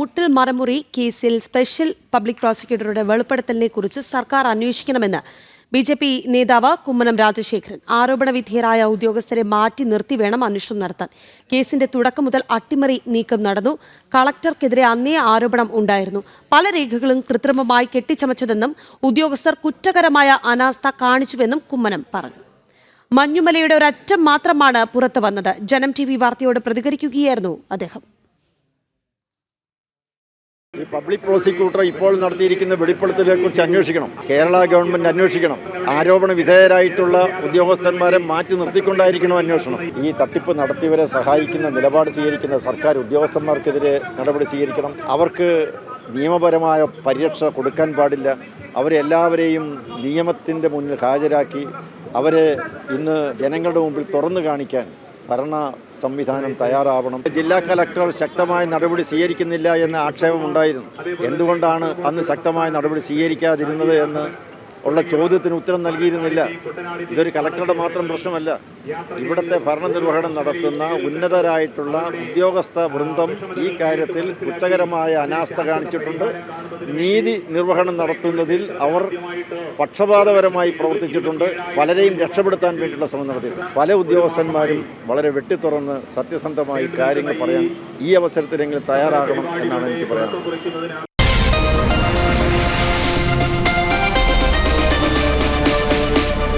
മുട്ടിൽ മറമുറി കേസിൽ special public പ്രോസിക്യൂട്ടറുടെ വെളിപ്പെടുത്തലിനെ കുറിച്ച് സർക്കാർ അന്വേഷിക്കണമെന്ന് ബി ജെ പി നേതാവ് കുമ്മനം രാജശേഖരൻ. ആരോപണ വിധേയരായ ഉദ്യോഗസ്ഥരെ മാറ്റി നിർത്തി വേണം അന്വേഷണം നടത്താൻ. കേസിന്റെ തുടക്കം മുതൽ അട്ടിമറി നീക്കം നടന്നു. കളക്ടർക്കെതിരെ അന്നേ ആരോപണം ഉണ്ടായിരുന്നു. പല രേഖകളും കൃത്രിമമായി കെട്ടിച്ചമച്ചതെന്നും ഉദ്യോഗസ്ഥർ കുറ്റകരമായ അനാസ്ഥ കാണിച്ചുവെന്നും കുമ്മനം പറഞ്ഞു. മഞ്ഞുമലയുടെ ഒരറ്റം മാത്രമാണ് പുറത്തു വന്നത്. ജനം ടി വാർത്തയോട് പ്രതികരിക്കുകയായിരുന്നു അദ്ദേഹം. ഈ പബ്ലിക് പ്രോസിക്യൂട്ടർ ഇപ്പോൾ നടത്തിയിരിക്കുന്ന വെളിപ്പെടുത്തലിനെ കുറിച്ച് അന്വേഷിക്കണം. കേരള ഗവൺമെന്റ് അന്വേഷിക്കണം. ആരോപണ വിധേയരായിട്ടുള്ള ഉദ്യോഗസ്ഥന്മാരെ മാറ്റി നിർത്തിക്കൊണ്ടായിരിക്കണം അന്വേഷണം. ഈ തട്ടിപ്പ് നടത്തിയവരെ സഹായിക്കുന്ന നിലപാട് സ്വീകരിക്കുന്ന സർക്കാർ ഉദ്യോഗസ്ഥന്മാർക്കെതിരെ നടപടി സ്വീകരിക്കണം. അവർക്ക് നിയമപരമായ പരിരക്ഷ കൊടുക്കാൻ പാടില്ല. അവരെല്ലാവരെയും നിയമത്തിന്റെ മുന്നിൽ ഹാജരാക്കി അവരെ ഇന്ന് ജനങ്ങളുടെ മുമ്പിൽ തുറന്നു കാണിക്കാൻ ഭരണ സംവിധാനം തയ്യാറാവണം. ജില്ലാ കലക്ടർ ശക്തമായ നടപടി സ്വീകരിക്കുന്നില്ല എന്ന ആക്ഷേപമുണ്ടായിരുന്നു. എന്തുകൊണ്ടാണ് അന്ന് ശക്തമായ നടപടി സ്വീകരിക്കാതിരുന്നത് എന്ന് ഉള്ള ചോദ്യത്തിന് ഉത്തരം നൽകിയിരുന്നില്ല. ഇതൊരു കലക്ടറുടെ മാത്രം പ്രശ്നമല്ല. ഇവിടുത്തെ ഭരണനിർവഹണം നടത്തുന്ന ഉന്നതരായിട്ടുള്ള ഉദ്യോഗസ്ഥ വൃന്ദം ഈ കാര്യത്തിൽ കുറ്റകരമായ അനാസ്ഥ കാണിച്ചിട്ടുണ്ട്. നീതി നിർവഹണം നടത്തുന്നതിൽ അവർ പക്ഷപാതപരമായി പ്രവർത്തിച്ചിട്ടുണ്ട്. പലരെയും രക്ഷപ്പെടുത്താൻ വേണ്ടിയുള്ള ശ്രമം നടത്തിയിട്ടുണ്ട്. പല ഉദ്യോഗസ്ഥന്മാരും വളരെ വെട്ടിത്തുറന്ന് സത്യസന്ധമായി കാര്യങ്ങൾ പറയാൻ ഈ അവസരത്തിലെങ്കിലും തയ്യാറാകണം എന്നാണ് എനിക്ക് പറയാനുള്ളത്.